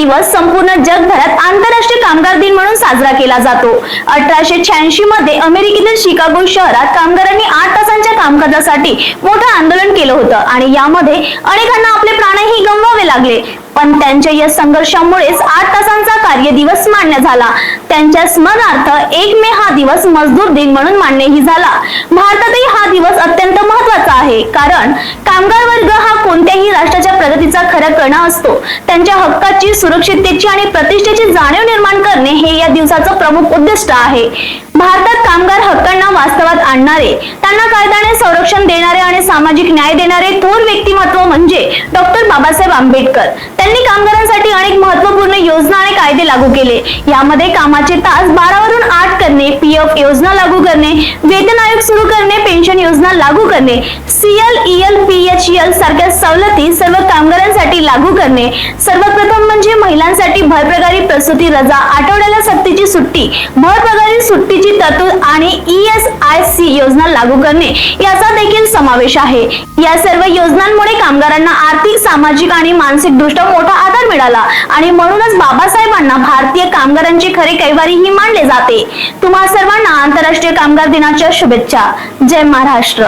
दिवस संपूर्ण जगभरात आंतरराष्ट्रीय कामगार दिन म्हणून साजरा केला जातो. अठराशे शहाऐंशी मध्ये अमेरिकेतील शिकागो शहरात कामगारांनी आठ तासांच्या कामकाजासाठी मोठं आंदोलन केलं होतं आणि यामध्ये अनेकांना आपले प्राणही गमवावे लागले. पण त्यांच्या या संघर्षामुळेच आठ तासांचा कार्य दिवस मान्य झाला. त्यांच्या स्मरणार्थ एक मे हा दिवस मजदूर दिन म्हणून मान्यही झाला. भारतातही हा दिवस अत्यंत महत्त्वाचा आहे. कारण कामगार वर्ग हा कोणत्याही खरा कणा असतो. त्यांच्या हक्काची सुरक्षिततेची आणि प्रतिष्ठेची जाणीव निर्माण करणे हे या दिवसाचं प्रमुख उद्दिष्ट आहे. भारतात कामगार हक्कांना वास्तवात आणणारे त्यांना कायद्याने संरक्षण देणारे आणि सामाजिक न्याय देणारे थोर व्यक्तिमत्व म्हणजे डॉक्टर बाबासाहेब आंबेडकर. त्यांनी कामगारांसाठी अनेक महत्त्वपूर्ण योजना आणि कायदे लागू केले. यामध्ये कामाचे तास बारावरून आठ करणे पीएफ योजना लागू करणे वेतन आयोग सुरू करणे पेन्शन योजना लागू करणे सीएल ईएल पीएचएल सारख्या सवलती सर्व कामगारांसाठी लागू करणे. सर्वप्रथम म्हणजे महिलांसाठी भरप्रकारी प्रसूती रजा आठवड्याला सक्तीची सुट्टी भरप्रकारी सुट्टीची तरतूद आणि ई एस आय सी योजना लागू करणे. याचा देखील समावेश आहे. या सर्व योजनांमुळे कामगारांना आर्थिक सामाजिक आणि मानसिक दृष्ट्या मोठा मिळाला. आणि म्हणूनच बाबासाहेबांना भारतीय कामगारांची खरे कैवारी ही मानले जाते. तुम्हा सर्वांना आंतरराष्ट्रीय कामगार दिनाच्या शुभेच्छा. जय महाराष्ट्र.